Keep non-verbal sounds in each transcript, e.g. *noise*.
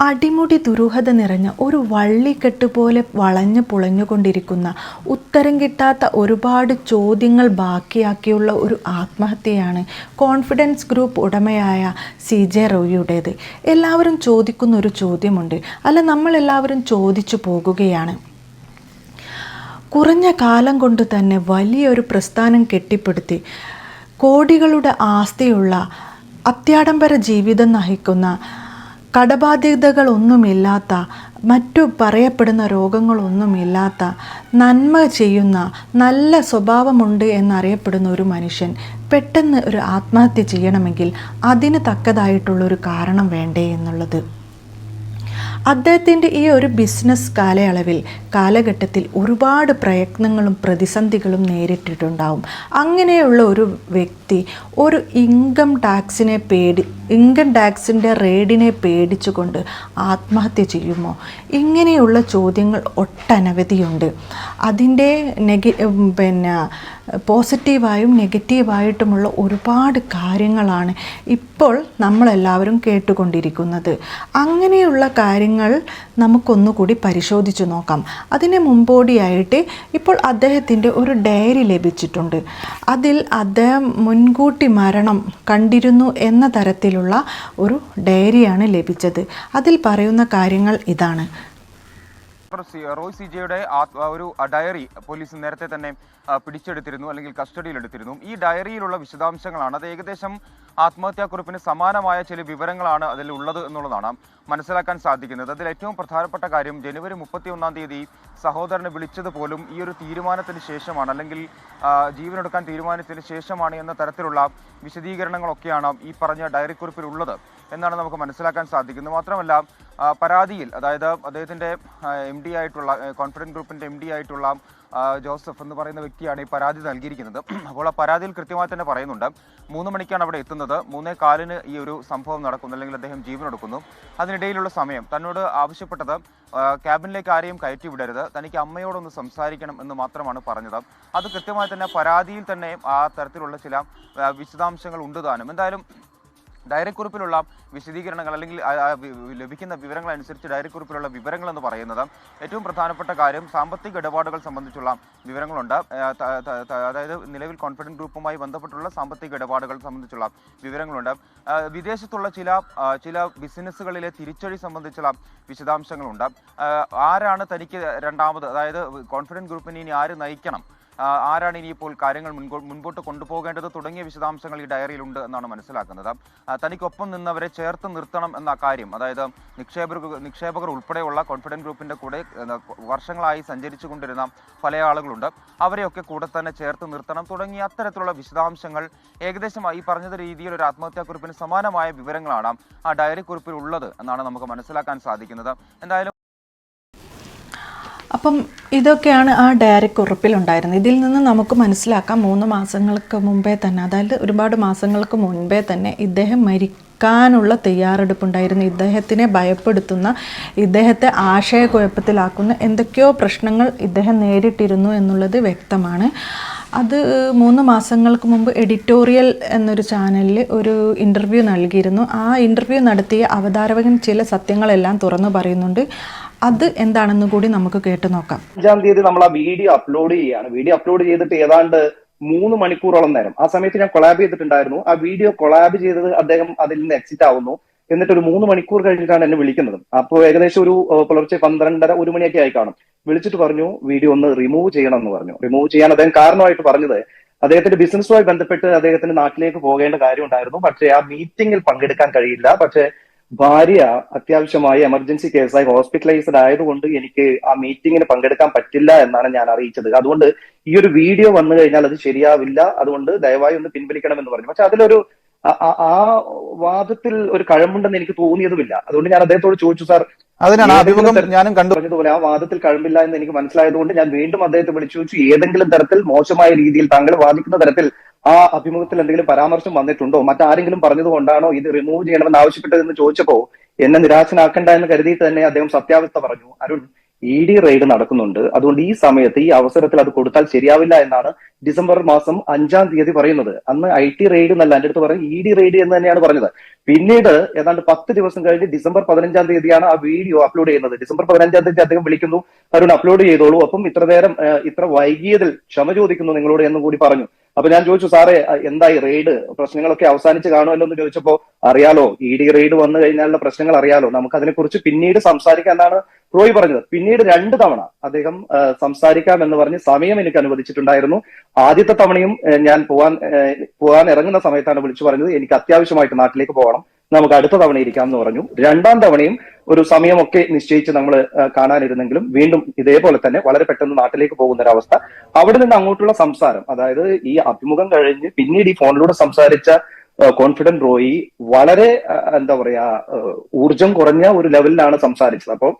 അടിമുടി ദുരൂഹത നിറഞ്ഞ ഒരു വള്ളിക്കെട്ട് പോലെ വളഞ്ഞു പുളഞ്ഞുകൊണ്ടിരിക്കുന്ന ഉത്തരം കിട്ടാത്ത ഒരുപാട് ചോദ്യങ്ങൾ ബാക്കിയാക്കിയുള്ള ഒരു ആത്മഹത്യയാണ് കോൺഫിഡൻസ് ഗ്രൂപ്പ് ഉടമയായ സി ജെ റോയിയുടേത്. എല്ലാവരും ചോദിക്കുന്ന ഒരു ചോദ്യമുണ്ട്. അല്ല നമ്മളെല്ലാവരും ചോദിച്ചു പോകുകയാണ്. കുറഞ്ഞ കാലം കൊണ്ട് തന്നെ വലിയൊരു പ്രസ്ഥാനം കെട്ടിപ്പടുത്തി കോടികളുടെ ആസ്തിയുള്ള അത്യാഡംബര ജീവിതം നയിക്കുന്ന കടബാധ്യതകളൊന്നുമില്ലാത്ത മറ്റു പറയപ്പെടുന്ന രോഗങ്ങളൊന്നുമില്ലാത്ത നന്മ ചെയ്യുന്ന നല്ല സ്വഭാവമുണ്ട് എന്നറിയപ്പെടുന്ന ഒരു മനുഷ്യൻ പെട്ടെന്ന് ഒരു ആത്മഹത്യ ചെയ്യണമെങ്കിൽ അതിന് തക്കതായിട്ടുള്ളൊരു കാരണം വേണ്ടേ എന്നുള്ളത്. അദ്ദേഹത്തിന്റെ ഈ ഒരു ബിസിനസ് കാലയളവിൽ കാലഘട്ടത്തിൽ ഒരുപാട് പ്രയത്നങ്ങളും പ്രതിസന്ധികളും നേരിട്ടിട്ടുണ്ടാവും. അങ്ങനെയുള്ള ഒരു വ്യക്തി ഒരു ഇൻകം ടാക്സിനെ പേടി ഇൻകം ടാക്സിന്റെ റെയ്ഡിനെ പേടിച്ചുകൊണ്ട് ആത്മഹത്യ ചെയ്യുമോ? ഇങ്ങനെയുള്ള ചോദ്യങ്ങൾ ഒട്ടനവധിയുണ്ട്. അതിന്റെ നെഗ പിന്നെ പോസിറ്റീവായും നെഗറ്റീവായിട്ടുമുള്ള ഒരുപാട് കാര്യങ്ങളാണ് ഇപ്പോൾ നമ്മളെല്ലാവരും കേട്ടുകൊണ്ടിരിക്കുന്നത്. അങ്ങനെയുള്ള കാര്യങ്ങൾ നമുക്കൊന്നുകൂടി പരിശോധിച്ച് നോക്കാം. അതിന് മുമ്പോടിയായിട്ട് ഇപ്പോൾ അദ്ദേഹത്തിന്റെ ഒരു ഡയറി ലഭിച്ചിട്ടുണ്ട്. അതിൽ അദ്ദേഹം മുൻകൂട്ടി മരണം കണ്ടിരുന്നു എന്ന തരത്തിലുള്ള ഒരു ഡയറിയാണ് ലഭിച്ചത്. അതിൽ പറയുന്ന കാര്യങ്ങൾ ഇതാണ്. റോയ് സി ജെയുടെ ഒരു ഡയറി പോലീസ് നേരത്തെ തന്നെ പിടിച്ചെടുത്തിരുന്നു അല്ലെങ്കിൽ കസ്റ്റഡിയിലെടുത്തിരുന്നു. ഈ ഡയറിയിലുള്ള വിശദാംശങ്ങളാണ്. അത് ഏകദേശം ആത്മഹത്യാക്കുറിപ്പിന് സമാനമായ ചില വിവരങ്ങളാണ് അതിൽ ഉള്ളത് എന്നുള്ളതാണ് മനസ്സിലാക്കാൻ സാധിക്കുന്നത്. അതിൽ ഏറ്റവും പ്രധാനപ്പെട്ട കാര്യം ജനുവരി മുപ്പത്തി ഒന്നാം തീയതി സഹോദരനെ വിളിച്ചത് പോലും ഈ ഒരു തീരുമാനത്തിന് ശേഷമാണ് അല്ലെങ്കിൽ ജീവനെടുക്കാൻ തീരുമാനത്തിന് ശേഷമാണ് എന്ന തരത്തിലുള്ള വിശദീകരണങ്ങളൊക്കെയാണ് ഈ പറഞ്ഞ ഡയറിക്കുറിപ്പിൽ ഉള്ളത് എന്നാണ് നമുക്ക് മനസ്സിലാക്കാൻ സാധിക്കുന്നത്. മാത്രമല്ല പരാതിയിൽ അതായത് അദ്ദേഹത്തിന്റെ എം ഡി ആയിട്ടുള്ള കോൺഫിഡൻസ് ഗ്രൂപ്പിന്റെ എം ഡി ആയിട്ടുള്ള ജോസഫ് എന്ന് പറയുന്ന വ്യക്തിയാണ് ഈ പരാതി നൽകിയിരിക്കുന്നത്. *clears throat* അപ്പോൾ ആ പരാതിയിൽ കൃത്യമായി തന്നെ പറയുന്നുണ്ട്. മൂന്ന് മണിക്കാണ് അവിടെ എത്തുന്നത്. മൂന്നേ കാലിന് ഈ ഒരു സംഭവം നടക്കുന്നു. അല്ലെങ്കിൽ അദ്ദേഹം ജീവനെടുക്കുന്നു അതിനിടയിലുള്ള സമയം തന്നോട് ആവശ്യപ്പെട്ടത് ക്യാബിനിലേക്ക് ആരെയും കയറ്റി വിടരുത്. തനിക്ക് അമ്മയോടൊന്ന് സംസാരിക്കണം എന്ന് മാത്രമാണ് പറഞ്ഞത്. അത് കൃത്യമായി തന്നെ പരാതിയിൽ തന്നെ ആ തരത്തിലുള്ള ചില വിശദാംശങ്ങൾ ഉണ്ട് താനും. എന്തായാലും ഡയറിക്കുറിപ്പിലുള്ള വിശദീകരണങ്ങൾ അല്ലെങ്കിൽ ലഭിക്കുന്ന വിവരങ്ങൾ അനുസരിച്ച് ഡയറിക്കുറിപ്പിലുള്ള വിവരങ്ങൾ എന്ന് പറയുന്നത് ഏറ്റവും പ്രധാനപ്പെട്ട കാര്യം സാമ്പത്തിക ഇടപാടുകൾ സംബന്ധിച്ചുള്ള വിവരങ്ങളുണ്ട്. അതായത് നിലവിൽ കോൺഫിഡൻസ് ഗ്രൂപ്പുമായി ബന്ധപ്പെട്ടുള്ള സാമ്പത്തിക ഇടപാടുകൾ സംബന്ധിച്ചുള്ള വിവരങ്ങളുണ്ട്. വിദേശത്തുള്ള ചില ചില ബിസിനസ്സുകളിലെ തിരിച്ചടി സംബന്ധിച്ചുള്ള വിശദാംശങ്ങളുണ്ട്. ആരാണ് തനിക്ക് രണ്ടാമത് അതായത് കോൺഫിഡൻസ് ഗ്രൂപ്പിനെ ഇനി ആര് നയിക്കണം? ആരാണ് ഇനിയിപ്പോൾ കാര്യങ്ങൾ മുൻപോട്ട് കൊണ്ടുപോകേണ്ടത് തുടങ്ങിയ വിശദാംശങ്ങൾ ഈ ഡയറിയിലുണ്ട് എന്നാണ് മനസ്സിലാക്കുന്നത്. തനിക്കൊപ്പം നിന്നവരെ ചേർത്ത് നിർത്തണം എന്ന കാര്യം അതായത് നിക്ഷേപകർ നിക്ഷേപകർ ഉൾപ്പെടെയുള്ള കോൺഫിഡൻസ് ഗ്രൂപ്പിന്റെ കൂടെ വർഷങ്ങളായി സഞ്ചരിച്ചു കൊണ്ടിരുന്ന പല ആളുകളുണ്ട്. അവരെയൊക്കെ കൂടെ തന്നെ ചേർത്ത് നിർത്തണം തുടങ്ങിയ അത്തരത്തിലുള്ള വിശദാംശങ്ങൾ ഏകദേശം ഈ പറഞ്ഞത് രീതിയിൽ ഒരു ആത്മഹത്യാക്കുറിപ്പിന് സമാനമായ വിവരങ്ങളാണ് ആ ഡയറി കുറിപ്പിൽ ഉള്ളത് എന്നാണ് നമുക്ക് മനസ്സിലാക്കാൻ സാധിക്കുന്നത്. എന്തായാലും അപ്പം ഇതൊക്കെയാണ് ആ ഡയറി കുറിപ്പിലുണ്ടായിരുന്നത് ഇതിൽ നിന്ന് നമുക്ക് മനസ്സിലാക്കാം മൂന്ന് മാസങ്ങൾക്ക് മുമ്പേ തന്നെ അതായത് ഒരുപാട് മാസങ്ങൾക്ക് മുൻപേ തന്നെ ഇദ്ദേഹം മരിക്കാനുള്ള തയ്യാറെടുപ്പുണ്ടായിരുന്നു. ഇദ്ദേഹത്തിനെ ഭയപ്പെടുത്തുന്ന ഇദ്ദേഹത്തെ ആശയക്കുഴപ്പത്തിലാക്കുന്ന എന്തൊക്കെയോ പ്രശ്നങ്ങൾ ഇദ്ദേഹം നേരിട്ടിരുന്നു എന്നുള്ളത് വ്യക്തമാണ്. അത് മൂന്ന് മാസങ്ങൾക്ക് മുമ്പ് എഡിറ്റോറിയൽ എന്നൊരു ചാനലിൽ ഒരു ഇന്റർവ്യൂ നൽകിയിരുന്നു. ആ ഇന്റർവ്യൂ നടത്തിയ അവതാരകൻ ചില സത്യങ്ങളെല്ലാം തുറന്നു പറയുന്നുണ്ട്. അത് എന്താണെന്ന് കൂടി നമുക്ക് കേട്ടു നോക്കാം. അഞ്ചാം തീയതി നമ്മൾ ആ വീഡിയോ അപ്ലോഡ് ചെയ്യാണ് വീഡിയോ അപ്ലോഡ് ചെയ്തിട്ട് ഏതാണ്ട് മൂന്ന് മണിക്കൂറോളം നേരം. ആ സമയത്ത് ഞാൻ കൊളാബ് ചെയ്തിട്ടുണ്ടായിരുന്നു. ആ വീഡിയോ കൊളാബ് ചെയ്തത് അദ്ദേഹം അതിൽ നിന്ന് എക്സിറ്റ് ആവുന്നു. എന്നിട്ട് ഒരു മൂന്ന് മണിക്കൂർ കഴിഞ്ഞിട്ടാണ് എന്നെ വിളിക്കുന്നത്. അപ്പോൾ ഏകദേശം ഒരു പുലർച്ചെ പന്ത്രണ്ടര ഒരു മണിയൊക്കെ ആയി കാണും. വിളിച്ചിട്ട് പറഞ്ഞു വീഡിയോ ഒന്ന് റിമൂവ് ചെയ്യണം എന്ന് പറഞ്ഞു. റിമൂവ് ചെയ്യാൻ അദ്ദേഹം കാരണമായിട്ട് പറഞ്ഞത് അദ്ദേഹത്തിന്റെ ബിസിനസ്സുമായി ബന്ധപ്പെട്ട് അദ്ദേഹത്തിന് നാട്ടിലേക്ക് പോകേണ്ട കാര്യം ഉണ്ടായിരുന്നു. പക്ഷേ ആ മീറ്റിംഗിൽ പങ്കെടുക്കാൻ കഴിയില്ല. പക്ഷേ ഭാര്യ അത്യാവശ്യമായി എമർജൻസി കേസായി ഹോസ്പിറ്റലൈസ്ഡ് ആയതുകൊണ്ട് എനിക്ക് ആ മീറ്റിംഗിന് പങ്കെടുക്കാൻ പറ്റില്ല എന്നാണ് ഞാൻ അറിയിച്ചത്. അതുകൊണ്ട് ഈ ഒരു വീഡിയോ വന്നു കഴിഞ്ഞാൽ അത് ശരിയാവില്ല. അതുകൊണ്ട് ദയവായി ഒന്ന് പിൻവലിക്കണം എന്ന് പറഞ്ഞു. പക്ഷെ അതിലൊരു ആ- വാദത്തിൽ ഒരു കഴമ്പുണ്ടെന്ന് എനിക്ക് തോന്നിയതുമില്ല. അതുകൊണ്ട് ഞാൻ അദ്ദേഹത്തോട് ചോദിച്ചു സാർ അതിനാണ് അഭിമുഖം ഞാനും കണ്ടു. പറഞ്ഞതുപോലെ ആ വാദത്തിൽ കഴമ്പില്ല എന്ന് എനിക്ക് മനസ്സിലായതുകൊണ്ട് ഞാൻ വീണ്ടും അദ്ദേഹത്തെ വിളിച്ചു ചോദിച്ചു ഏതെങ്കിലും തരത്തിൽ മോശമായ രീതിയിൽ താങ്കൾ വാദിക്കുന്ന തരത്തിൽ ആ അഭിമുഖത്തിൽ എന്തെങ്കിലും പരാമർശം വന്നിട്ടുണ്ടോ? മറ്റാരെങ്കിലും പറഞ്ഞതുകൊണ്ടാണോ ഇത് റിമൂവ് ചെയ്യണമെന്ന് ആവശ്യപ്പെട്ടതെന്ന് ചോദിച്ചപ്പോ എന്നെ നിരാശനാക്കണ്ട എന്ന് കരുതിയിട്ട് തന്നെ അദ്ദേഹം സത്യാവസ്ഥ പറഞ്ഞു. അരുൺ ഇ ഡി റെയ്ഡ് നടക്കുന്നുണ്ട്. അതുകൊണ്ട് ഈ സമയത്ത് ഈ അവസരത്തിൽ അത് കൊടുത്താൽ ശരിയാവില്ല എന്നാണ് ഡിസംബർ മാസം അഞ്ചാം തീയതി പറയുന്നത്. അന്ന് ഐ ടി റെയ്ഡ് എന്നല്ല എന്റെ അടുത്ത് പറയും ഇ ഡി റെയ്ഡ് എന്ന് തന്നെയാണ് പറഞ്ഞത്. പിന്നീട് ഏതാണ്ട് പത്ത് ദിവസം കഴിഞ്ഞ് ഡിസംബർ പതിനഞ്ചാം തീയതിയാണ് ആ വീഡിയോ അപ്ലോഡ് ചെയ്യുന്നത്. ഡിസംബർ പതിനഞ്ചാം തീയതി അദ്ദേഹം വിളിക്കുന്നു. അരുൺ അപ്ലോഡ് ചെയ്തോളൂ. അപ്പം ഇത്ര നേരം ഇത്ര വൈകിയതിൽ ക്ഷമ ചോദിക്കുന്നു നിങ്ങളോട് എന്നും കൂടി പറഞ്ഞു. അപ്പൊ ഞാൻ ചോദിച്ചു സാറേ എന്തായി റെയ്ഡ് പ്രശ്നങ്ങളൊക്കെ അവസാനിച്ച് കാണുമല്ലോ എന്ന് ചോദിച്ചപ്പോ അറിയാലോ ഇ ഡി റെയ്ഡ് വന്നു കഴിഞ്ഞാലുള്ള പ്രശ്നങ്ങൾ അറിയാലോ? നമുക്ക് അതിനെക്കുറിച്ച് പിന്നീട് എന്നാണ് റോയ് പറഞ്ഞത്. പിന്നീട് രണ്ട് തവണ അദ്ദേഹം സംസാരിക്കാം എന്ന് പറഞ്ഞ് സമയം എനിക്ക് അനുവദിച്ചിട്ടുണ്ടായിരുന്നു. ആദ്യത്തെ തവണയും ഞാൻ പോവാൻ പോകാൻ ഇറങ്ങുന്ന സമയത്താണ് വിളിച്ചു പറഞ്ഞത്. എനിക്ക് അത്യാവശ്യമായിട്ട് നാട്ടിലേക്ക് പോകണം. നമുക്ക് അടുത്ത തവണ ഇരിക്കാം എന്ന് പറഞ്ഞു. രണ്ടാം തവണയും ഒരു സമയമൊക്കെ നിശ്ചയിച്ച് നമ്മൾ കാണാനിരുന്നെങ്കിലും വീണ്ടും ഇതേപോലെ തന്നെ വളരെ പെട്ടെന്ന് നാട്ടിലേക്ക് പോകുന്ന ഒരു അവസ്ഥ അവിടെ നിന്ന് അങ്ങോട്ടുള്ള സംസാരം അതായത് ഈ അഭിമുഖം കഴിഞ്ഞ് പിന്നീട് ഈ ഫോണിലൂടെ സംസാരിച്ച കോൺഫിഡന്റ് റോയി വളരെ എന്താ പറയാ ഊർജം കുറഞ്ഞ ഒരു ലെവലിലാണ് സംസാരിച്ചത്. അപ്പോൾ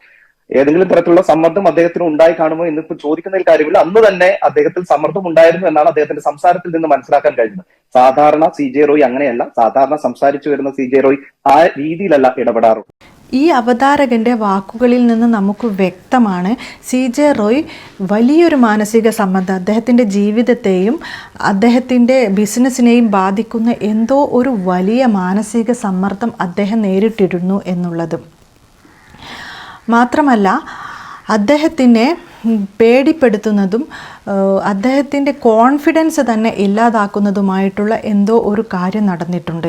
ഏതെങ്കിലും തരത്തിലുള്ള സമ്മർദ്ദം അദ്ദേഹത്തിന് ഉണ്ടായി കാണുമോ എന്നിപ്പോ ചോദിക്കുന്നതിൽ കാര്യമില്ല. അന്ന് തന്നെ അദ്ദേഹത്തിൽ സമ്മർദ്ദം ഉണ്ടായിരുന്നു എന്നാണ് അദ്ദേഹത്തിന്റെ സംസാരത്തിൽ നിന്ന് മനസ്സിലാക്കാൻ കഴിഞ്ഞത്. സാധാരണ സി ജെ റോയ് അങ്ങനെയല്ല. സാധാരണ സംസാരിച്ചു വരുന്ന സി ജെ റോയ് ആ രീതിയിലല്ല ഇടപെടാറുള്ളത്. ഈ അവതാരകന്റെ വാക്കുകളിൽ നിന്ന് നമുക്ക് വ്യക്തമാണ് സി ജെ റോയ് വലിയൊരു മാനസിക സമ്മർദ്ദം അദ്ദേഹത്തിന്റെ ജീവിതത്തെയും അദ്ദേഹത്തിന്റെ ബിസിനസ്സിനെയും ബാധിക്കുന്ന എന്തോ ഒരു വലിയ മാനസിക സമ്മർദ്ദം അദ്ദേഹം നേരിട്ടിരുന്നു എന്നുള്ളത്. മാത്രമല്ല അദ്ദേഹത്തിനെ പേടിപ്പെടുത്തുന്നതും അദ്ദേഹത്തിന്റെ കോൺഫിഡൻസ് തന്നെ ഇല്ലാതാക്കുന്നതുമായിട്ടുള്ള എന്തോ ഒരു കാര്യം നടന്നിട്ടുണ്ട്.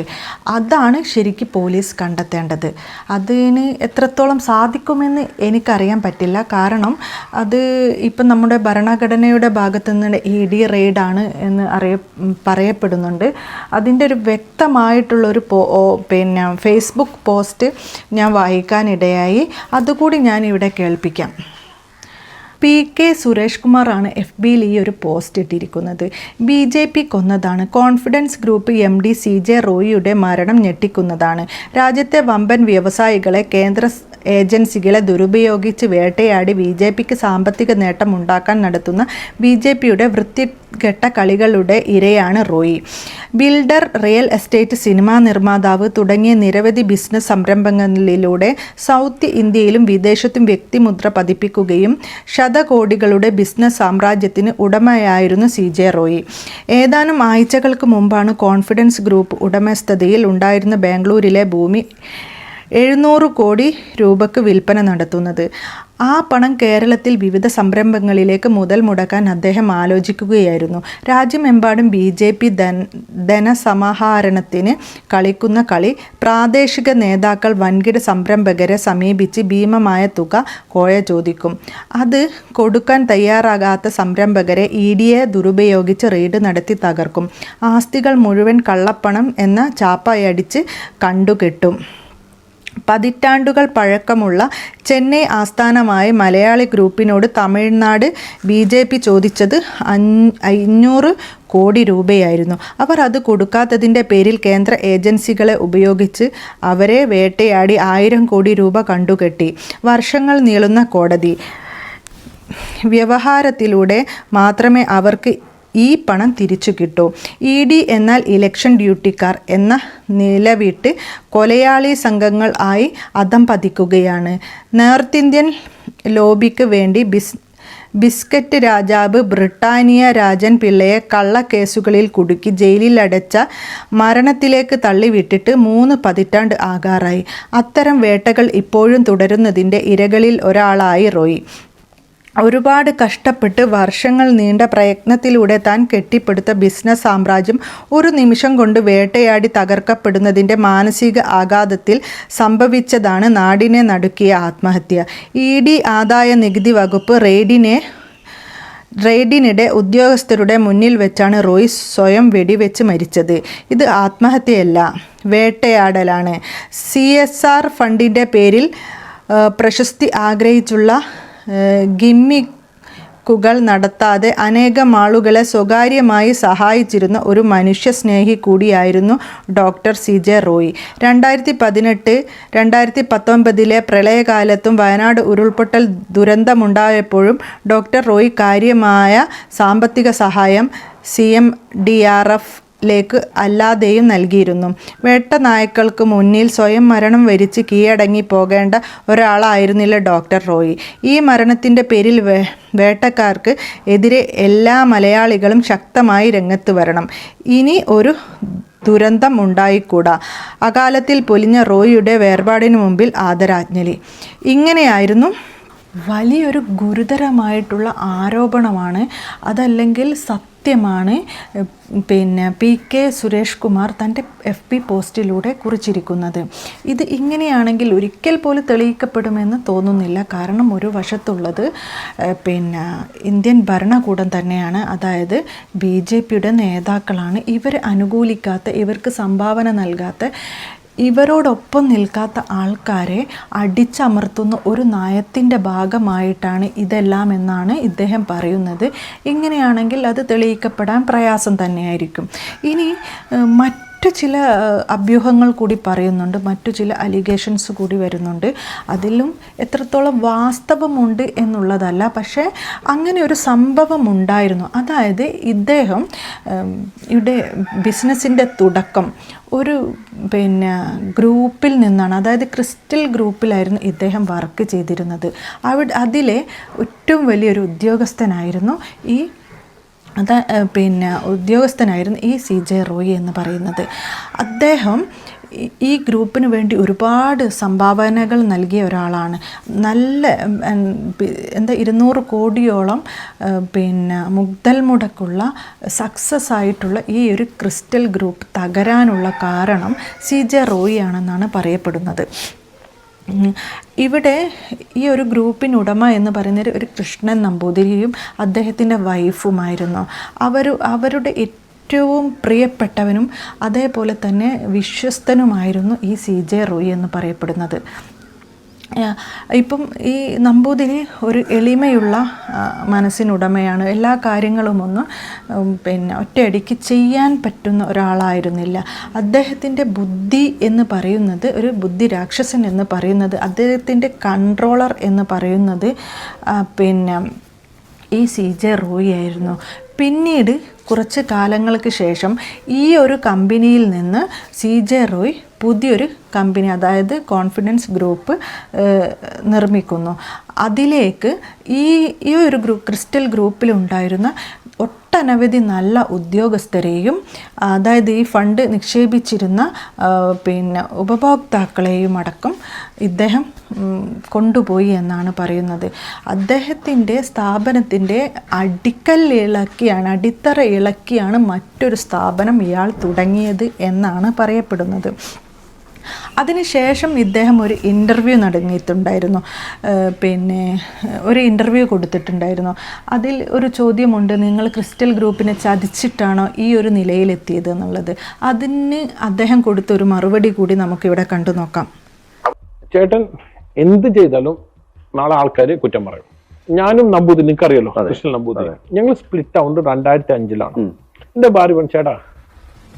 അതാണ് ശരിക്ക് പോലീസ് കണ്ടെത്തേണ്ടത്. അതിന് എത്രത്തോളം സാധിക്കുമെന്ന് എനിക്കറിയാൻ പറ്റില്ല. കാരണം അത് ഇപ്പം നമ്മുടെ ഭരണഘടനയുടെ ഭാഗത്തു നിന്ന് ഇ ഡി റെയ്ഡാണ് എന്ന് അറിയ പറയപ്പെടുന്നുണ്ട്. അതിന്റെ ഒരു വ്യക്തമായിട്ടുള്ളൊരു പിന്നെ ഫേസ്ബുക്ക് പോസ്റ്റ് ഞാൻ വായിക്കാനിടയായി. അതുകൂടി ഞാൻ ഇവിടെ കേൾപ്പിക്കാം. പി കെ സുരേഷ് കുമാറാണ് എഫ് ബിയിൽ ഈ ഒരു പോസ്റ്റ് ഇട്ടിരിക്കുന്നത്. B J P കൊന്നതാണ്. Confidence Group M D C J റോയിയുടെ മരണം ഞെട്ടിക്കുന്നതാണ്. രാജ്യത്തെ വമ്പൻ വ്യവസായികളെ കേന്ദ്ര ഏജൻസികളെ ദുരുപയോഗിച്ച് വേട്ടയാടി ബി ജെ പിക്ക് സാമ്പത്തിക നേട്ടം ഉണ്ടാക്കാൻ നടത്തുന്ന ബി ജെ പിയുടെ വൃത്തികെട്ട കളികളുടെ ഇരയാണ് Roy. Builder real estate cinema നിർമ്മാതാവ് തുടങ്ങിയ നിരവധി ബിസിനസ് സംരംഭങ്ങളിലൂടെ സൗത്ത് ഇന്ത്യയിലും വിദേശത്തും വ്യക്തിമുദ്ര പതിപ്പിക്കുകയും ശതകോടികളുടെ ബിസിനസ് സാമ്രാജ്യത്തിന് ഉടമയായിരുന്നു സി ജെ റോയി. ഏതാനും ആഴ്ചകൾക്ക് മുമ്പാണ് കോൺഫിഡൻസ് ഗ്രൂപ്പ് ഉടമസ്ഥതയിൽ ഉണ്ടായിരുന്ന ബാംഗ്ലൂരിലെ ഭൂമി എഴുന്നൂറ് കോടി രൂപക്ക് വിൽപ്പന നടത്തുന്നത്. ആ പണം കേരളത്തിൽ വിവിധ സംരംഭങ്ങളിലേക്ക് മുതൽ മുടക്കാൻ അദ്ദേഹം ആലോചിക്കുകയായിരുന്നു. രാജ്യമെമ്പാടും ബി ജെ പി ധനസമാഹരണത്തിന് കളിക്കുന്ന കളി പ്രാദേശിക നേതാക്കൾ വൻകിട സംരംഭകരെ സമീപിച്ച് ഭീമമായ തുക കോഴ ചോദിക്കും. അത് കൊടുക്കാൻ തയ്യാറാകാത്ത സംരംഭകരെ ഇ എ ദുരുപയോഗിച്ച് റെയ്ഡ് നടത്തി തകർക്കും. ആസ്തികൾ മുഴുവൻ കള്ളപ്പണം എന്ന ചാപ്പയടിച്ച് കണ്ടുകെട്ടും. പതിറ്റാണ്ടുകൾ പഴക്കമുള്ള ചെന്നൈ ആസ്ഥാനമായ മലയാളി ഗ്രൂപ്പിനോട് തമിഴ്നാട് ബി ജെ പി ചോദിച്ചത് അഞ്ഞ് അഞ്ഞൂറ് കോടി രൂപയായിരുന്നു. അവർ അത് കൊടുക്കാത്തതിന്റെ പേരിൽ കേന്ദ്ര ഏജൻസികളെ ഉപയോഗിച്ച് അവരെ വേട്ടയാടി ആയിരം കോടി രൂപ കണ്ടുകെട്ടി. വർഷങ്ങൾ നീളുന്ന കോടതി. വ്യവഹാരത്തിലൂടെ മാത്രമേ അവർക്ക് ഈ പണം തിരിച്ചു കിട്ടൂ. ഇ ഡി എന്നാൽ ഇലക്ഷൻ ഡ്യൂട്ടിക്കാർ എന്ന നിലവിട്ട് കൊലയാളി സംഘങ്ങൾ ആയി അതം പതിക്കുകയാണ്. നോർത്ത് ഇന്ത്യൻ ലോബിക്ക് വേണ്ടി ബിസ് ബിസ്ക്കറ്റ് രാജാവ് ബ്രിട്ടാനിയ രാജൻ പിള്ളയെ കള്ളക്കേസുകളിൽ കുടുക്കി ജയിലിൽ അടച്ച മരണത്തിലേക്ക് തള്ളിവിട്ടിട്ട് മൂന്ന് പതിറ്റാണ്ട് ആകാറായി. അത്തരം വേട്ടകൾ ഇപ്പോഴും തുടരുന്നതിന്റെ ഇരകളിൽ ഒരാളായി റോയി. ഒരുപാട് കഷ്ടപ്പെട്ട് വർഷങ്ങൾ നീണ്ട പ്രയത്നത്തിലൂടെ താൻ കെട്ടിപ്പടുത്ത ബിസിനസ് സാമ്രാജ്യം ഒരു നിമിഷം കൊണ്ട് വേട്ടയാടി തകർക്കപ്പെടുന്നതിന്റെ മാനസിക ആഘാതത്തിൽ സംഭവിച്ചതാണ് നാടിനെ നടുക്കിയ ആത്മഹത്യ. ഇ ഡി ആദായ നികുതി വകുപ്പ് റെയ്ഡിനെ റെയ്ഡിനിടെ ഉദ്യോഗസ്ഥരുടെ മുന്നിൽ വെച്ചാണ് റോയ് സ്വയം വെടിവെച്ച് മരിച്ചത്. ഇത് ആത്മഹത്യയല്ല വേട്ടയാടലാണ്. സി എസ് ആർ ഫണ്ടിന്റെ പേരിൽ പ്രശസ്തി ആഗ്രഹിച്ചുള്ള ഗിമ്മിക്കുകൾ നടത്താതെ അനേകം ആളുകളെ സ്വകാര്യമായി സഹായിച്ചിരുന്ന ഒരു മനുഷ്യസ്നേഹി കൂടിയായിരുന്നു ഡോക്ടർ സി ജെ റോയ്. രണ്ടായിരത്തി പതിനെട്ട് രണ്ടായിരത്തി പത്തൊൻപതിലെ പ്രളയകാലത്തും വയനാട് ഉരുൾപൊട്ടൽ ദുരന്തമുണ്ടായപ്പോഴും ഡോക്ടർ റോയ് കാര്യമായ സാമ്പത്തിക സഹായം C M D R F ലേക്ക് അല്ലാതെയും നൽകിയിരുന്നു. വേട്ട നായ്ക്കൾക്ക് മുന്നിൽ സ്വയം മരണം വരിച്ച് കീഴടങ്ങി പോകേണ്ട ഒരാളായിരുന്നില്ല ഡോക്ടർ റോയി. ഈ മരണത്തിന്റെ പേരിൽ വേ വേട്ടക്കാർക്ക് എതിരെ എല്ലാ മലയാളികളും ശക്തമായി രംഗത്ത് വരണം. ഇനി ഒരു ദുരന്തം ഉണ്ടായിക്കൂടാ. അകാലത്തിൽ പൊലിഞ്ഞ റോയിയുടെ വേർപാടിന് മുമ്പിൽ ആദരാജ്ഞലി ഇങ്ങനെയായിരുന്നു വലിയൊരു ഗുരുതരമായിട്ടുള്ള ആരോപണമാണ്. അതല്ലെങ്കിൽ സത്യമാണ്. പിന്നെ പി കെ സുരേഷ് കുമാർ തന്റെ എഫ് പി പോസ്റ്റിലൂടെ കുറിച്ചിരിക്കുന്നത്. ഇത് ഇങ്ങനെയാണെങ്കിൽ ഒരിക്കൽ പോലും തെളിയിക്കപ്പെടുമെന്ന് തോന്നുന്നില്ല. കാരണം ഒരു വശത്തുള്ളത് പിന്നെ ഇന്ത്യൻ ഭരണകൂടം തന്നെയാണ്. അതായത് ബി ജെ പിയുടെ നേതാക്കളാണ്. ഇവർ അനുകൂലിക്കാത്ത ഇവർക്ക് സംഭാവന നൽകാത്ത ഇവരോടൊപ്പം നിൽക്കാത്ത ആൾക്കാരെ അടിച്ചമർത്തുന്ന ഒരു നയത്തിന്റെ ഭാഗമായിട്ടാണ് ഇതെല്ലാം എന്നാണ് ഇദ്ദേഹം പറയുന്നത്. ഇങ്ങനെയാണെങ്കിൽ അത് തെളിയിക്കപ്പെടാൻ പ്രയാസം തന്നെയായിരിക്കും. ഇനി മറ്റ് മറ്റു ചില അഭ്യൂഹങ്ങൾ കൂടി പറയുന്നുണ്ട് മറ്റു ചില അലിഗേഷൻസ് കൂടി വരുന്നുണ്ട്. അതിലും എത്രത്തോളം വാസ്തവമുണ്ട് എന്നുള്ളതല്ല. പക്ഷേ അങ്ങനെ ഒരു സംഭവം ഉണ്ടായിരുന്നു അതായത് ഇദ്ദേഹം ഇവിടെ ബിസിനസ്സിന്റെ തുടക്കം ഒരു പിന്നെ ഗ്രൂപ്പിൽ നിന്നാണ് അതായത് ക്രിസ്റ്റൽ ഗ്രൂപ്പിലായിരുന്നു ഇദ്ദേഹം വർക്ക് ചെയ്തിരുന്നത്. അവിടെ അതിലെ ഏറ്റവും വലിയൊരു ഉദ്യോഗസ്ഥനായിരുന്നു ഈ അത് പിന്നെ ഉദ്യോഗസ്ഥനായിരുന്നു ഈ സി ജെ റോയി എന്ന് പറയുന്നത് അദ്ദേഹം ഈ- ഗ്രൂപ്പിന് വേണ്ടി ഒരുപാട് സംഭാവനകൾ നൽകിയ ഒരാളാണ് നല്ല എന്താ ഇരുന്നൂറ് കോടിയോളം പിന്നെ മുഗ്ദൽ മുടക്കുള്ള സക്സസ് ആയിട്ടുള്ള ഈ ഒരു ക്രിസ്റ്റൽ ഗ്രൂപ്പ് തകരാനുള്ള കാരണം സി ജെ റോയി ആണെന്നാണ് പറയപ്പെടുന്നത്. ഇവിടെ ഈ ഒരു ഗ്രൂപ്പിന് ഉടമ എന്ന് പറയുന്നത് ഒരു കൃഷ്ണൻ നമ്പൂതിരിയും അദ്ദേഹത്തിന്റെ വൈഫുമായിരുന്നു. അവർ അവരുടെ ഏറ്റവും പ്രിയപ്പെട്ടവനും അതേപോലെ തന്നെ വിശ്വസ്തനുമായിരുന്നു ഈ സി ജെ റോയി എന്ന് പറയപ്പെടുന്നത്. ഇപ്പം ഈ നമ്പൂതിരി ഒരു എളിമയുള്ള മനസ്സിനുടമയാണ്. എല്ലാ കാര്യങ്ങളും ഒന്ന് പിന്നെ ഒറ്റയടിക്ക് ചെയ്യാൻ പറ്റുന്ന ഒരാളായിരുന്നില്ല. അദ്ദേഹത്തിന്റെ ബുദ്ധി എന്ന് പറയുന്നത് ഒരു ബുദ്ധി രാക്ഷസൻ എന്ന് പറയുന്നത് അദ്ദേഹത്തിന്റെ കൺട്രോളർ എന്ന് പറയുന്നത് പിന്നെ ഈ സി ജെ റോയി ആയിരുന്നു. പിന്നീട് കുറച്ച് കാലങ്ങൾക്ക് ശേഷം ഈ ഒരു കമ്പനിയിൽ നിന്ന് സി ജെ റോയ് പുതിയൊരു കമ്പനി അതായത് കോൺഫിഡൻസ് ഗ്രൂപ്പ് നിർമ്മിക്കുന്നു. അതിലേക്ക് ഈ ഈ ഒരു ഗ്രൂപ്പ് ക്രിസ്റ്റൽ ഗ്രൂപ്പിലുണ്ടായിരുന്ന ഒട്ടനവധി നല്ല ഉദ്യോഗസ്ഥരെയും അതായത് ഈ ഫണ്ട് നിക്ഷേപിച്ചിരുന്ന പിന്നെ ഉപഭോക്താക്കളെയും അടക്കം ഇദ്ദേഹം കൊണ്ടുപോയി എന്നാണ് പറയുന്നത്. അദ്ദേഹത്തിന്റെ സ്ഥാപനത്തിന്റെ അടിക്കൽ ഇളക്കിയാണ് അടിത്തറ ഇളക്കിയാണ് മറ്റൊരു സ്ഥാപനം ഇയാൾ തുടങ്ങിയത് എന്നാണ് പറയപ്പെടുന്നത്. അതിനുശേഷം ഇദ്ദേഹം ഒരു ഇന്റർവ്യൂ നടങ്ങിയിട്ടുണ്ടായിരുന്നു പിന്നെ ഒരു ഇന്റർവ്യൂ കൊടുത്തിട്ടുണ്ടായിരുന്നു. അതിൽ ഒരു ചോദ്യമുണ്ട് നിങ്ങൾ ക്രിസ്റ്റൽ ഗ്രൂപ്പിനെ ചതിച്ചിട്ടാണോ ഈ ഒരു നിലയിലെത്തിയത് എന്നുള്ളത്? അതിന് അദ്ദേഹം കൊടുത്ത ഒരു മറുപടി കൂടി നമുക്കിവിടെ കണ്ടു നോക്കാം. ചേട്ടൻ എന്ത് ചെയ്താലും നാളെ ആൾക്കാർ കുറ്റം പറയും. ഞാനും നമ്പൂതിരി നിനക്കറിയാലോ കൃഷ്ണൻ നമ്പൂതിരി. ഞങ്ങൾ സ്പ്ലിറ്റ് ആവുന്നത് രണ്ടായിരത്തി അഞ്ചിലാണ്. എന്റെ ഭാര്യ ചേട്ടാ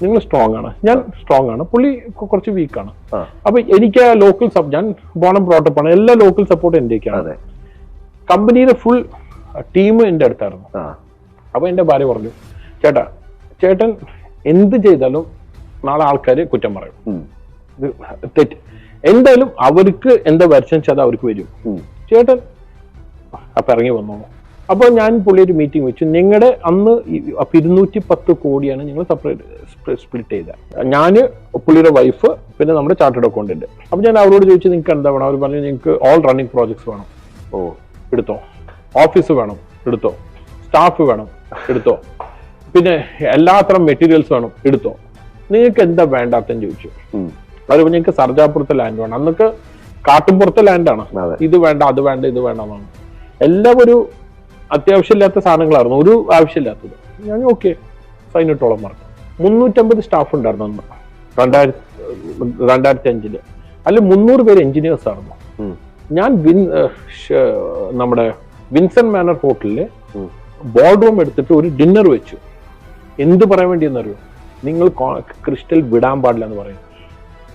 നിങ്ങൾ സ്ട്രോങ് ആണ്. ഞാൻ സ്ട്രോങ് ആണ്. പുള്ളി കുറച്ച് വീക്ക് ആണ്. അപ്പൊ എനിക്ക് ലോക്കൽ സബ് ഞാൻ ബോണം ബ്രോട്ടപ്പ് ആണ്. എല്ലാ ലോക്കൽ സപ്പോർട്ടും എന്റെയൊക്കെയാണ്. കമ്പനിയുടെ ഫുൾ ടീം എന്റെ അടുത്തായിരുന്നു. അപ്പൊ എന്റെ ഭാര്യ പറഞ്ഞു ചേട്ടാ ചേട്ടൻ എന്ത് ചെയ്താലും നാളെ ആൾക്കാർ കുറ്റം പറയും. തെറ്റ്. എന്തായാലും അവർക്ക് എന്താ വരച്ചാൽ അത് അവർക്ക് വരും. ചേട്ടൻ അപ്പൊ ഇറങ്ങി വന്നോളൂ. അപ്പോൾ ഞാൻ പുള്ളി ഒരു മീറ്റിംഗ് വെച്ചു. നിങ്ങളുടെ അന്ന് അപ്പൊ ഇരുന്നൂറ്റി പത്ത് കോടിയാണ് ഞങ്ങൾ സെപ്പറേറ്റ് സ്പ്ലിറ്റ് ചെയ്തത് ഞാൻ പുള്ളിയുടെ വൈഫ് പിന്നെ നമ്മുടെ ചാർട്ടേഡ് അക്കൗണ്ടന്റ് അപ്പോൾ ഞാൻ അവരോട് ചോദിച്ചു നിങ്ങൾക്ക് എന്താ വേണം? അവർ പറഞ്ഞു നിങ്ങൾക്ക് ഓൾ റണ്ണിങ് പ്രോജക്ട്സ് വേണം. ഓ എടുത്തോ. ഓഫീസ് വേണം എടുത്തോ. സ്റ്റാഫ് വേണം എടുത്തോ. പിന്നെ എല്ലാത്തരം മെറ്റീരിയൽസ് വേണം എടുത്തോ. നിങ്ങൾക്ക് എന്താ വേണ്ടാത്തെന്ന് ചോദിച്ചു. അവർ പറഞ്ഞു ഞങ്ങൾക്ക് സർജാപുരത്തെ ലാൻഡ് വേണം. അന്നൊക്കെ കാട്ടുംപുറത്തെ ലാൻഡാണ്. ഇത് വേണ്ട അത് വേണ്ട ഇത് വേണ്ട എന്നാണ്. എല്ലാം ഒരു അത്യാവശ്യമില്ലാത്ത സാധനങ്ങളായിരുന്നു. ഒരു ആവശ്യമില്ലാത്തത്. ഞാൻ ഓക്കെ ഫൈൻ ഇട്ടോളം പറഞ്ഞു മുന്നൂറ്റമ്പത് സ്റ്റാഫ് ഉണ്ടായിരുന്നു അന്ന്. രണ്ടായിരത്തി രണ്ടായിരത്തി അഞ്ചിൽ അതിൽ മുന്നൂറ് പേര് എഞ്ചിനീയേഴ്സ് ആയിരുന്നു. ഞാൻ വിൻ നമ്മുടെ വിൻസൺ മാനർ ഹോട്ടലിൽ ബോർഡ് റൂം എടുത്തിട്ട് ഒരു ഡിന്നർ വെച്ചു. എന്ത് പറയാൻ വേണ്ടിയെന്നറിയോ? നിങ്ങൾ ക്രിസ്റ്റൽ വിടാൻ പാടില്ല എന്ന് പറയും.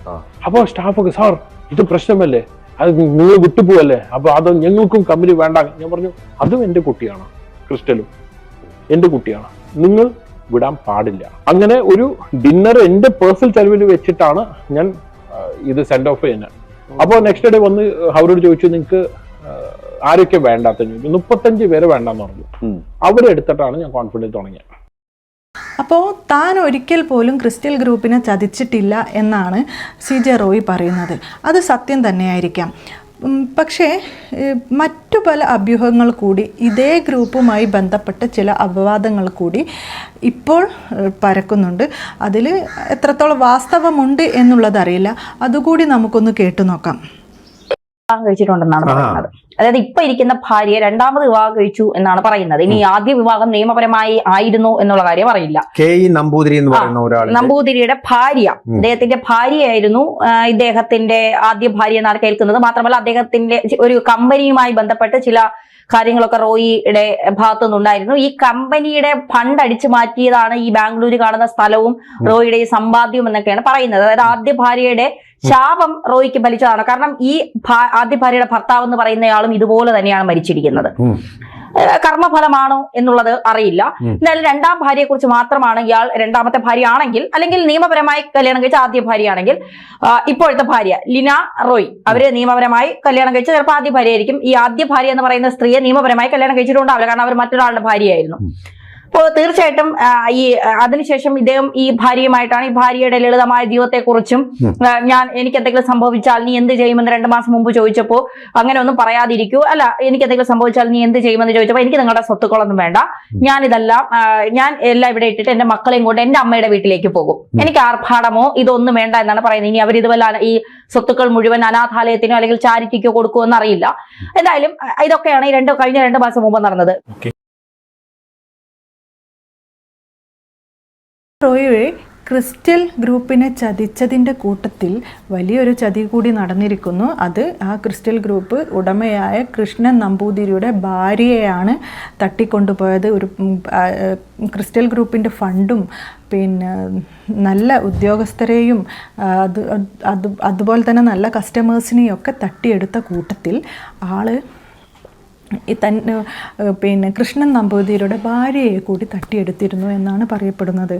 അപ്പോൾ അപ്പൊ സ്റ്റാഫൊക്കെ സാർ ഇത് പ്രശ്നമല്ലേ? അത് നിങ്ങൾ വിട്ടുപോകല്ലേ അപ്പൊ അത് ഞങ്ങൾക്കും കമ്പനി വേണ്ട. ഞാൻ പറഞ്ഞു അതും എന്റെ കുട്ടിയാണ് ക്രിസ്റ്റലും. എന്റെ കുട്ടിയാണ്. നിങ്ങൾ വിടാൻ പാടില്ല. അങ്ങനെ ഒരു ഡിന്നർ എന്റെ പേഴ്സണൽ ചെലവിൽ വെച്ചിട്ടാണ് ഞാൻ ഇത് സെൻഡ് ഓഫ് ചെയ്യുന്നത്. അപ്പോൾ നെക്സ്റ്റ് ഡേ വന്ന് അവരോട് ചോദിച്ചു നിങ്ങൾക്ക് ആരൊക്കെ വേണ്ടാത്ത ചോദിച്ചു മുപ്പത്തഞ്ച് പേര് വേണ്ടെന്ന് പറഞ്ഞു. അവരെടുത്തിട്ടാണ് ഞാൻ കോൺഫിഡൻസ് തുടങ്ങിയത്. അപ്പോൾ താൻ ഒരിക്കൽ പോലും ക്രിസ്റ്റൽ ഗ്രൂപ്പിനെ ചതിച്ചിട്ടില്ല എന്നാണ് സി ജെ റോയി പറയുന്നത്. അത് സത്യം തന്നെയായിരിക്കാം. പക്ഷേ മറ്റു പല അഭ്യൂഹങ്ങൾ കൂടി ഇതേ ഗ്രൂപ്പുമായി ബന്ധപ്പെട്ട ചില അപവാദങ്ങൾ കൂടി ഇപ്പോൾ പരക്കുന്നുണ്ട്. അതിൽ എത്രത്തോളം വാസ്തവമുണ്ട് എന്നുള്ളതറിയില്ല അതുകൂടി നമുക്കൊന്ന് കേട്ടു നോക്കാം. വിവാഹം കഴിച്ചിട്ടുണ്ടെന്നാണ് പറയുന്നത്. അതായത് ഇപ്പൊ ഇരിക്കുന്ന ഭാര്യ രണ്ടാമത് വിവാഹം കഴിച്ചു എന്നാണ് പറയുന്നത്. ഇനി ആദ്യ വിവാഹം നിയമപരമായി ആയിരുന്നു എന്നുള്ള കാര്യം അറിയില്ല. കെ ഇ നമ്പൂതിരി എന്ന് പറയുന്ന ഒരാൾ നമ്പൂതിരിയുടെ ഭാര്യ. അദ്ദേഹത്തിന്റെ ഭാര്യയായിരുന്നു. ഇദ്ദേഹത്തിന്റെ ആദ്യ ഭാര്യ എന്നാണ് കേൾക്കുന്നത്. മാത്രമല്ല അദ്ദേഹത്തിന്റെ ഒരു കമ്പനിയുമായി ബന്ധപ്പെട്ട് ചില കാര്യങ്ങളൊക്കെ റോയിയുടെ ഭാഗത്തു നിന്നുണ്ടായിരുന്നു ഈ കമ്പനിയുടെ ഫണ്ട് അടിച്ചു മാറ്റിയതാണ് ഈ ബാംഗ്ലൂര് കാണുന്ന സ്ഥലവും റോയിയുടെ ഈ സമ്പാദ്യവും എന്നൊക്കെയാണ് പറയുന്നത്. അതായത് ആദ്യ ഭാര്യയുടെ ശാപം റോയിക്ക് ഫലിച്ചതാണ്? കാരണം ഈ ആദ്യ ഭാര്യയുടെ ഭർത്താവ് എന്ന് പറയുന്നയാളും ഇതുപോലെ തന്നെയാണ് മരിച്ചിരിക്കുന്നത്. കർമ്മഫലമാണോ എന്നുള്ളത് അറിയില്ല. എന്നാലും രണ്ടാം ഭാര്യയെ കുറിച്ച് മാത്രമാണ് ഇയാൾ രണ്ടാമത്തെ ഭാര്യ ആണെങ്കിൽ അല്ലെങ്കിൽ നിയമപരമായി കല്യാണം കഴിച്ച ആദ്യ ഭാര്യയാണെങ്കിൽ ഇപ്പോഴത്തെ ഭാര്യ ലിന റോയ് അവർ നിയമപരമായി കല്യാണം കഴിച്ച ചിലപ്പോൾ ആദ്യ ഭാര്യയായിരിക്കും. ഈ ആദ്യ ഭാര്യ എന്ന് പറയുന്ന സ്ത്രീയെ നിയമപരമായി കല്യാണം കഴിച്ചിട്ടുണ്ടാവില്ല. കാരണം അവർ മറ്റൊരാളുടെ ഭാര്യയായിരുന്നു. അപ്പോൾ തീർച്ചയായിട്ടും ഈ അതിനുശേഷം ഇദ്ദേഹം ഈ ഭാര്യയുമായിട്ടാണ് ഈ ഭാര്യയുടെ ലളിതമായ ജീവിതത്തെക്കുറിച്ചും കുറിച്ചും ഞാൻ എനിക്ക് എന്തെങ്കിലും സംഭവിച്ചാൽ നീ എന്ത് ചെയ്യുമെന്ന് രണ്ട് മാസം മുമ്പ് ചോദിച്ചപ്പോൾ അങ്ങനെ ഒന്നും പറയാതിരിക്കൂ. അല്ല എനിക്ക് എന്തെങ്കിലും സംഭവിച്ചാൽ നീ എന്ത് ചെയ്യുമെന്ന് ചോദിച്ചപ്പോൾ എനിക്ക് നിങ്ങളുടെ സ്വത്തുക്കളൊന്നും വേണ്ട. ഞാൻ ഇതെല്ലാം ഞാൻ എല്ലാം ഇവിടെ ഇട്ടിട്ട് എന്റെ മക്കളെയും കൊണ്ട് എന്റെ അമ്മയുടെ വീട്ടിലേക്ക് പോകും. എനിക്ക് ആർഭാടമോ ഇതൊന്നും വേണ്ട എന്നാണ് പറയുന്നത്. ഇനി അവർ ഇതുപോലെ ഈ സ്വത്തുക്കൾ മുഴുവൻ അനാഥാലയത്തിനോ അല്ലെങ്കിൽ ചാരിറ്റിക്കോ കൊടുക്കുമോ അറിയില്ല എന്തായാലും ഇതൊക്കെയാണ് ഈ രണ്ടോ കഴിഞ്ഞ രണ്ട് മാസം മുമ്പ് നടന്നത്. റോയി ക്രിസ്റ്റൽ ഗ്രൂപ്പിനെ ചതിച്ചതിന്റെ കൂട്ടത്തിൽ വലിയൊരു ചതി കൂടി നടന്നിരിക്കുന്നു. അത് ആ ക്രിസ്റ്റൽ ഗ്രൂപ്പ് ഉടമയായ കൃഷ്ണൻ നമ്പൂതിരിയുടെ ഭാര്യയാണ് തട്ടിക്കൊണ്ടുപോയത്. ഒരു ക്രിസ്റ്റൽ ഗ്രൂപ്പിന്റെ ഫണ്ടും പിന്നെ നല്ല ഉദ്യോഗസ്ഥരെയും അത് അത് അതുപോലെ തന്നെ നല്ല കസ്റ്റമേഴ്സിനെയും ഒക്കെ തട്ടിയെടുത്ത കൂട്ടത്തിൽ ഈ തൻ പിന്നെ കൃഷ്ണൻ നമ്പൂതിരിയുടെ ഭാര്യയെ കൂടി തട്ടിയെടുത്തിരുന്നു എന്നാണ് പറയപ്പെടുന്നത്.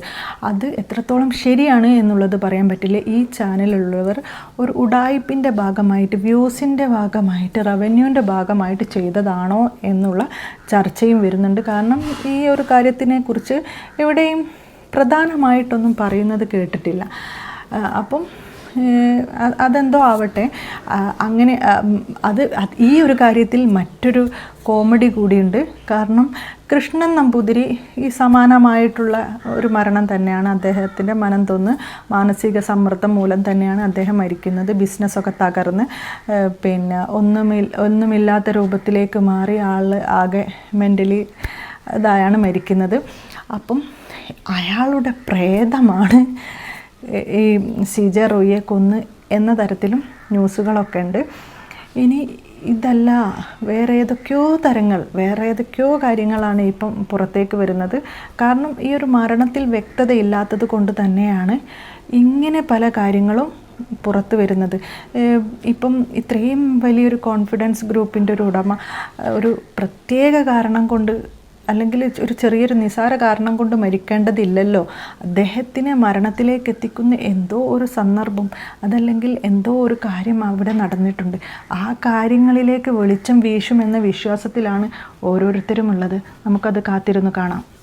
അത് എത്രത്തോളം ശരിയാണ് എന്നുള്ളത് പറയാൻ പറ്റില്ല. ഈ ചാനലിലുള്ളവർ ഒരു ഉടായ്പിന്റെ ഭാഗമായിട്ട് വ്യൂസിന്റെ ഭാഗമായിട്ട് റവന്യൂവിന്റെ ഭാഗമായിട്ട് ചെയ്തതാണോ എന്നുള്ള ചർച്ചയും വരുന്നുണ്ട്. കാരണം ഈ ഒരു കാര്യത്തിനെക്കുറിച്ച് എവിടെയും പ്രധാനമായിട്ടൊന്നും പറയുന്നത് കേട്ടിട്ടില്ല. അപ്പം അതെന്തോ ആവട്ടെ. അങ്ങനെ അത് ഈ ഒരു കാര്യത്തിൽ മറ്റൊരു കോമഡി കൂടിയുണ്ട്. കാരണം കൃഷ്ണൻ നമ്പൂതിരി ഈ സമാനമായിട്ടുള്ള ഒരു മരണം തന്നെയാണ് അദ്ദേഹത്തിന്റെ മനം തോന്ന് മാനസിക സമ്മർദ്ദം മൂലം തന്നെയാണ് അദ്ദേഹം മരിക്കുന്നത്. ബിസിനസ്സൊക്കെ തകർന്ന് പിന്നെ ഒന്നുമി ഒന്നുമില്ലാത്ത രൂപത്തിലേക്ക് മാറി ആൾ ആകെ മെന്റലി ഇതായാണ് മരിക്കുന്നത്. അപ്പം അയാളുടെ പ്രേതമാണ് ഈ സി ജെ റോയിയെ കൊന്ന് എന്ന തരത്തിലും ന്യൂസുകളൊക്കെ ഉണ്ട്. ഇനി ഇതല്ല വേറെ ഏതൊക്കെയോ തരങ്ങൾ വേറെ ഏതൊക്കെയോ കാര്യങ്ങളാണ് ഇപ്പം പുറത്തേക്ക് വരുന്നത്. കാരണം ഈ ഒരു മരണത്തിൽ വ്യക്തതയില്ലാത്തത് കൊണ്ട് തന്നെയാണ് ഇങ്ങനെ പല കാര്യങ്ങളും പുറത്ത് വരുന്നത്. ഇപ്പം ഇത്രയും വലിയൊരു കോൺഫിഡൻസ് ഗ്രൂപ്പിന്റെ ഒരു ഉടമ ഒരു പ്രത്യേക കാരണം കൊണ്ട് അല്ലെങ്കിൽ ഒരു ചെറിയൊരു നിസാര കാരണം കൊണ്ട് മരിക്കേണ്ടതില്ലല്ലോ. അദ്ദേഹത്തിനെ മരണത്തിലേക്ക് എത്തിക്കുന്ന എന്തോ ഒരു സന്ദർഭം അതല്ലെങ്കിൽ എന്തോ ഒരു കാര്യം അവിടെ നടന്നിട്ടുണ്ട്. ആ കാര്യങ്ങളിലേക്ക് വെളിച്ചം വീശുമെന്ന വിശ്വാസത്തിലാണ് ഓരോരുത്തരും ഉള്ളത് നമുക്കത് കാത്തിരുന്ന് കാണാം.